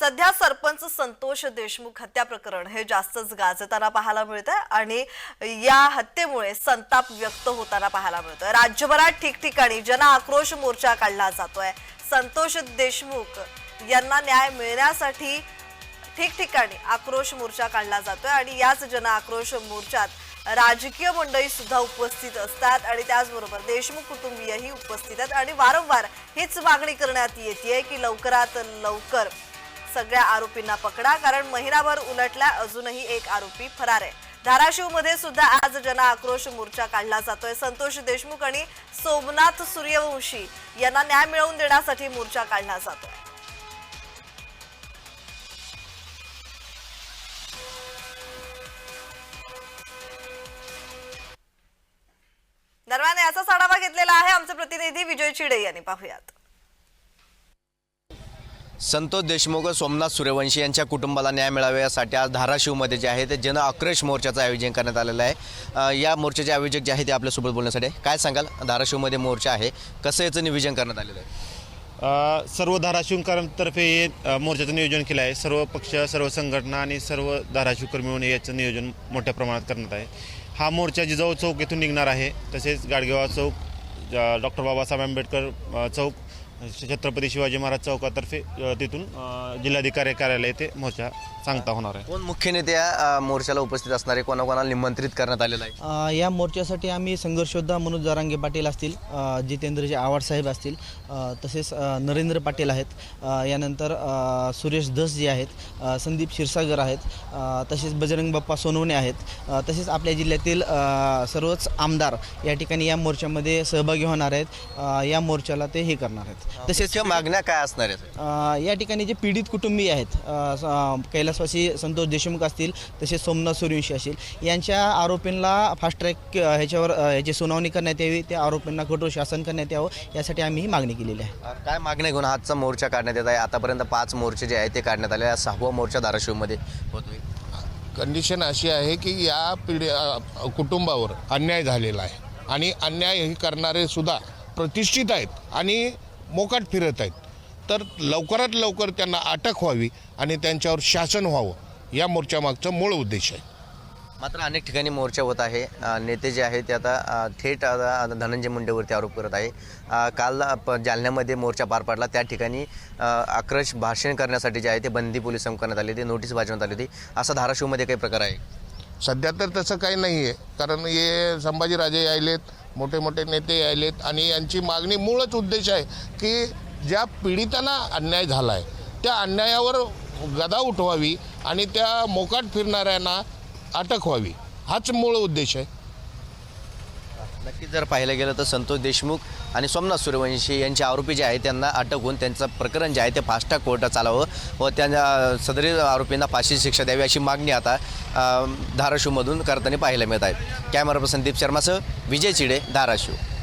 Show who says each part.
Speaker 1: सध्या सरपंच संतोष देशमुख हत्या प्रकरण हे जास्तच गाजताना पाहायला मिळत आहे आणि या हत्येमुळे संताप व्यक्त होताना पाहायला मिळतोय. राज्यभरात ठिकठिकाणी जन आक्रोश मोर्चा काढला जातोय. संतोष देशमुख यांना न्याय मिळण्यासाठी ठिकठिकाणी आक्रोश मोर्चा काढला जातोय आणि याच जन आक्रोश मोर्चात राजकीय मंडळी सुद्धा उपस्थित असतात आणि त्याचबरोबर देशमुख कुटुंबीयही उपस्थित आहेत आणि वारंवार हीच मागणी करण्यात येते की लवकरात लवकर सगळ्या आरोपींना पकडा कारण महिनाभर उलटल्या अजूनही एक आरोपी फरार आहे. धाराशिवमध्ये सुद्धा आज जन आक्रोश मोर्चा काढला जातोय. संतोष देशमुख आणि सोमनाथ सूर्यवंशी यांना न्याय मिळवून देण्यासाठी मोर्चा काढला जातोय. दरम्यान याचाच आढावा घेतलेला आहे आमचे प्रतिनिधी विजय चिडे यांनी. पाहूयात.
Speaker 2: संतोष देशमुख सोमनाथ सूर्यवंशी यांच्या कुटुंबाला न्याय मिळावा यासाठी आज धाराशिवमध्ये जे आहे ते जन आक्रोश मोर्चाचं आयोजन करण्यात आलेलं आहे. या मोर्चाचे आयोजक जे आहे ते आपल्यासोबत बोलण्यासाठी काय सांगाल? धाराशिवमध्ये मोर्चा आहे. कसं याचं नियोजन करण्यात आलेलं आहे?
Speaker 3: सर्व धाराशिवकरांतर्फे हे मोर्चाचं नियोजन केलं आहे. सर्व पक्ष सर्व संघटना आणि सर्व धाराशिवकर मिळून याचं नियोजन मोठ्या प्रमाणात करण्यात आहे. हा मोर्चा जिजाऊ चौक येथून निघणार आहे. तसेच गाडगेवा चौक डॉक्टर बाबासाहेब आंबेडकर चौक छत्रपती शिवाजी महाराज चौकातर्फे तिथून जिल्हाधिकारी कार्यालय येथे मोर्चा सांगता होणार आहे.
Speaker 2: कोण मुख्य नेते या मोर्चाला उपस्थित असणारे? कोणाकोणाला निमंत्रित करण्यात आलेलं आहे?
Speaker 4: या मोर्चासाठी आम्ही संघर्ष योद्धा मनोज जरांगे पाटील असतील जितेंद्रजी आव्हाड साहेब असतील तसेच नरेंद्र पाटील आहेत यानंतर सुरेश धस जे आहेत संदीप क्षीरसागर आहेत तसेच बजरंग बाप्पा सोनवणे आहेत तसेच आपल्या जिल्ह्यातील सर्वच आमदार या ठिकाणी या मोर्चामध्ये सहभागी होणार आहेत या मोर्चाला ते हे करणार आहेत. तसेच
Speaker 2: मागण्या काय असणार आहेत?
Speaker 4: अ, या ठिकाणी जे पीडित कुटुंबीय आहेत कैलासवासी संतोष देशमुख असतील तसेच सोमनाथ सूर्यवंशी असतील यांच्या आरोपींना फास्ट ट्रॅक ह्याच्यावर ह्याची सुनावणी करण्यात यावी त्या आरोपींना कठोर शासन करण्यात यावं यासाठी आम्ही ही मागणी केलेली आहे.
Speaker 2: काय मागण्या घेऊन आजचा मोर्चा काढण्यात येत आहे? आतापर्यंत पाच मोर्चे जे आहेत ते काढण्यात आले आहे. सहावा मोर्चा धाराशिवमध्ये होतोय.
Speaker 5: कंडिशन अशी आहे की या पिढी कुटुंबावर अन्याय झालेला आहे. आणि अन्याय हे करणारे सुद्धा प्रतिष्ठित आहेत. आणि मोकाट फिरत आहेत. तर लवकरात लवकर त्यांना अटक व्हावी आणि त्यांच्यावर शासन व्हावं या मोर्चामागचा मूळ उद्देश आहे.
Speaker 2: मात्र अनेक ठिकाणी मोर्चा होत आहे. नेते जे आहेत ते आता थेट आता धनंजय मुंडेवरती आरोप करत आहे. काल जालन्यामध्ये मोर्चा पार पडला. त्या ठिकाणी आक्रोश भाषण करण्यासाठी जे आहे ते बंदी पोलिसांना करण्यात आली होती नोटीस बजावण्यात आली होती. असा धाराशिवमध्ये काही प्रकार आहे?
Speaker 5: सध्या तर तसं काही नाही आहे कारण हे संभाजीराजे यायलेत. मोठे मोठे नेते यायलेत आणि यांची मागणी मूळच उद्देश आहे की ज्या पीडितांना अन्याय झाला आहे त्या अन्यायावर गदा उठवावी आणि त्या मोकाट फिरणाऱ्यांना अटक व्हावी. हाच मूळ उद्देश आहे.
Speaker 2: नक्कीच जर पाहिलं गेलं तर संतोष देशमुख आणि सोमनाथ सूर्यवंशी यांचे आरोपी जे आहेत त्यांना अटक होऊन त्यांचं प्रकरण जे आहे ते फास्ट ट्रॅक कोर्टात चालावं व त्यांना सदरी आरोपींना फाशी शिक्षा द्यावी अशी मागणी आता धाराशिवमधून करताना पाहायला मिळत आहे. कॅमेरा पर्सन दीप शर्मासह विजय चिडे धाराशिव.